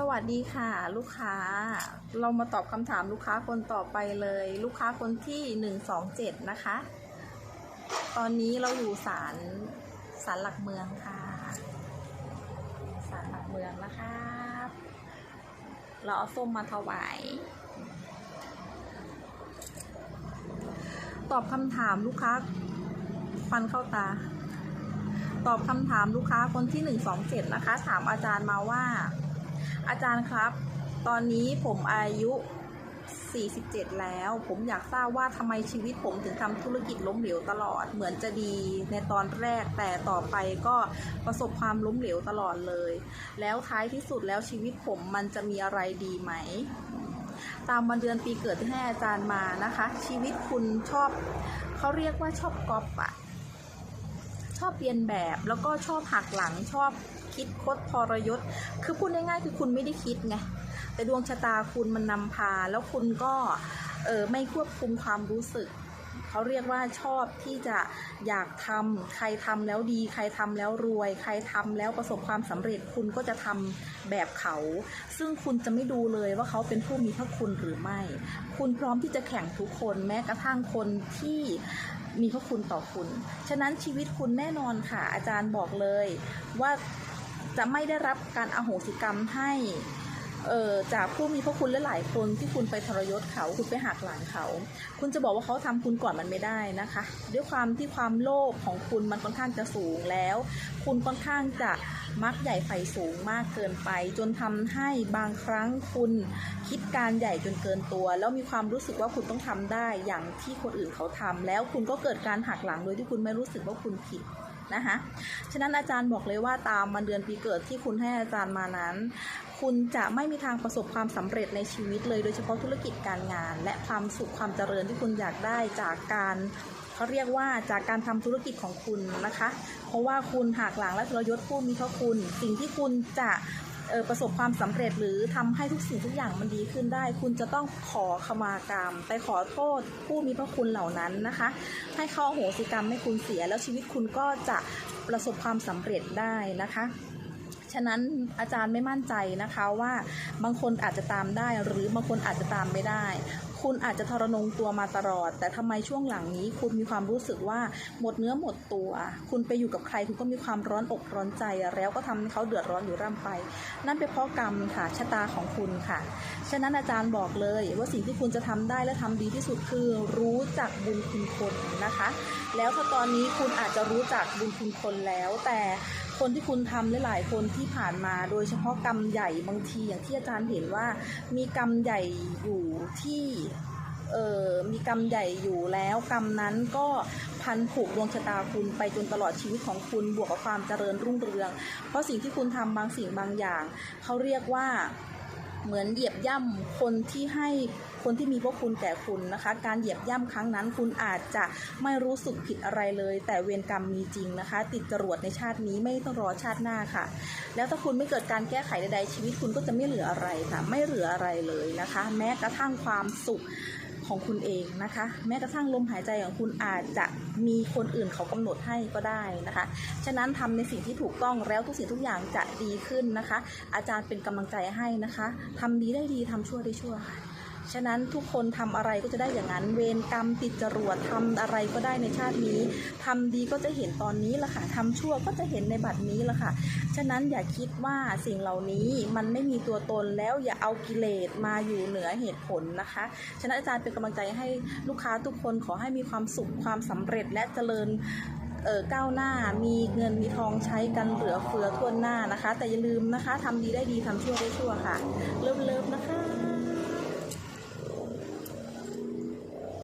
สวัสดีค่ะ ลูกค้า เรามาตอบคำถามลูกค้าคนต่อไปเลย ลูกค้าคนที่หนึ่งสองเจ็ดนะคะ ตอนนี้เราอยู่ศาลศาลหลักเมืองค่ะศาลหลักเมืองนะครับเราเอาส้มมาถวาย ตอบคำถามลูกค้าฟันเข้าตา ตอบคำถามลูกค้าคนที่127นะคะ ถามอาจารย์มาว่า อาจารย์ครับ ตอนนี้ผมอายุ 47 แล้ว ผมอยากทราบว่าทำไมชีวิตผมถึงทำธุรกิจล้มเหลวตลอด เหมือนจะดีในตอนแรกแต่ต่อไปก็ประสบความล้มเหลวตลอดเลย แล้วท้ายที่สุดแล้วชีวิตผมมันจะมีอะไรดีไหม ตามวันเดือนปีเกิดที่ให้อาจารย์มานะคะ ชีวิตคุณชอบเขาเรียกว่าชอบก๊อปอะ ชอบเรียนแบบ แล้วก็ชอบหักหลังชอบคิดคดทรยศ คือพูดง่ายๆคือคุณไม่ได้คิดไง แต่ดวงชะตาคุณมันนำพา แล้วคุณก็เออไม่ควบคุมความรู้สึก เขาเรียกว่าชอบที่จะอยากทำใครทำแล้วดี ใครทำแล้วรวย ใครทำแล้วประสบความสำเร็จคุณก็จะทำแบบเขา ซึ่งคุณจะไม่ดูเลยว่าเขาเป็นผู้มีพระคุณหรือไม่ คุณพร้อมที่จะแข่งทุกคนแม้กระทั่งคนที่ มีพระคุณต่อคุณ ฉะนั้นชีวิตคุณแน่นอนค่ะ อาจารย์บอกเลยว่าจะไม่ได้รับการอโหสิกรรมให้ เอ่อจากผู้มีพระคุณและหลายคนที่คุณไปทรยศเขาคุณไปหักหลังเขา คุณจะบอกว่าเขาทำคุณก่อนมันไม่ได้นะคะ ด้วยความที่ความโลภของคุณมันค่อนข้างจะสูงแล้ว คุณค่อนข้างจะมักใหญ่ไฟสูงมากเกินไป จนทำให้บางครั้งคุณคิดการใหญ่จนเกินตัว แล้วมีความรู้สึกว่าคุณต้องทำได้อย่างที่คนอื่นเขาทำแล้วคุณก็เกิดการหักหลังโดยที่คุณไม่รู้สึกว่าคุณผิดนะคะ ฉะนั้นอาจารย์บอกเลยว่าตามวันเดือนปีเกิดที่คุณให้อาจารย์มานั้น คุณจะไม่มีทางประสบความสำเร็จในชีวิตเลยโดยเฉพาะธุรกิจการงาน และความสุขความเจริญที่คุณอยากได้จากการเขาเรียกว่าจากการทำธุรกิจของคุณนะคะ เพราะว่าคุณหักหลังและทรยศผู้มีพระคุณ สิ่งที่คุณจะประสบความสำเร็จหรือทำให้ทุกสิ่งทุกอย่างมันดีขึ้นได้ คุณจะต้องขอขมากรรม ไปขอโทษผู้มีพระคุณเหล่านั้นนะคะ ให้เขาโหสิกรรมให้คุณเสีย แล้วชีวิตคุณก็จะประสบความสำเร็จได้นะคะ ฉะนั้นอาจารย์ไม่มั่นใจนะคะว่าบางคนอาจจะตามได้หรือบางคนอาจจะตามไม่ได้ คุณอาจจะทรนงตัวมาตลอด แต่ทำไมช่วงหลังนี้ คุณมีความรู้สึกว่าหมดเนื้อหมดตัว คุณไปอยู่กับใครคุณก็มีความร้อนอกร้อนใจ แล้วก็ทำให้เขาเดือดร้อนอยู่ร่ำไป นั่นเป็นเพราะกรรมค่ะชะตาของคุณค่ะ ฉะนั้นอาจารย์บอกเลยว่าสิ่งที่คุณจะทำได้และทำดีที่สุดคือรู้จักบุญคุณคนนะคะ แล้วถ้าตอนนี้คุณอาจจะรู้จักบุญคุณคนแล้วแต่ คนที่คุณทำหลายๆคนที่ผ่านมา โดยเฉพาะกรรมใหญ่บางทีอย่างที่อาจารย์เห็นว่า มีกรรมใหญ่อยู่ที่เออมีกรรมใหญ่อยู่แล้วกรรมนั้นก็พันผูกดวงชะตาคุณไปจนตลอดชีวิตของคุณบวกกับความเจริญรุ่งเรือง เพราะสิ่งที่คุณทำบางสิ่งบางอย่าง เขาเรียกว่า เหมือนเหยียบย่ำคนที่ให้คนที่มีพระคุณแก่คุณนะคะ การเหยียบย่ำครั้งนั้นคุณอาจจะไม่รู้สึกผิดอะไรเลย แต่เวรกรรมมีจริงนะคะ ติดจรวดในชาตินี้ไม่ต้องรอชาติหน้าค่ะ แล้วถ้าคุณไม่เกิดการแก้ไขใดๆชีวิตคุณก็จะไม่เหลืออะไรค่ะ ไม่เหลืออะไรเลยนะคะ แม้กระทั่งความสุข ของคุณเองนะคะ แม้กระทั่งลมหายใจของคุณอาจจะมีคนอื่นเขากำหนดให้ก็ได้นะคะ ฉะนั้นทำในสิ่งที่ถูกต้องแล้วทุกสิ่งทุกอย่างจะดีขึ้นนะคะ อาจารย์เป็นกำลังใจให้นะคะทำดีได้ดีทำชั่วได้ชั่วค่ะ ฉะนั้นทุกคนทำอะไรก็จะได้อย่างนั้น เวรกรรมติดจรวดทำอะไรก็ได้ในชาตินี้ทำดีก็จะเห็นตอนนี้ละค่ะทำชั่วก็จะเห็นในบัดนี้ละค่ะ ฉะนั้นอย่าคิดว่าสิ่งเหล่านี้มันไม่มีตัวตนแล้วอย่าเอากิเลสมาอยู่เหนือเหตุผลนะคะ ฉะนั้นอาจารย์เป็นกำลังใจให้ลูกค้าทุกคนขอให้มีความสุขความสำเร็จและเจริญเออก้าวหน้ามีเงินมีทองใช้กันเหลือเฟือทั่วหน้านะคะ แต่อย่าลืมนะคะทำดีได้ดีทำชั่วได้ชั่วค่ะ เลิฟเลิฟนะคะ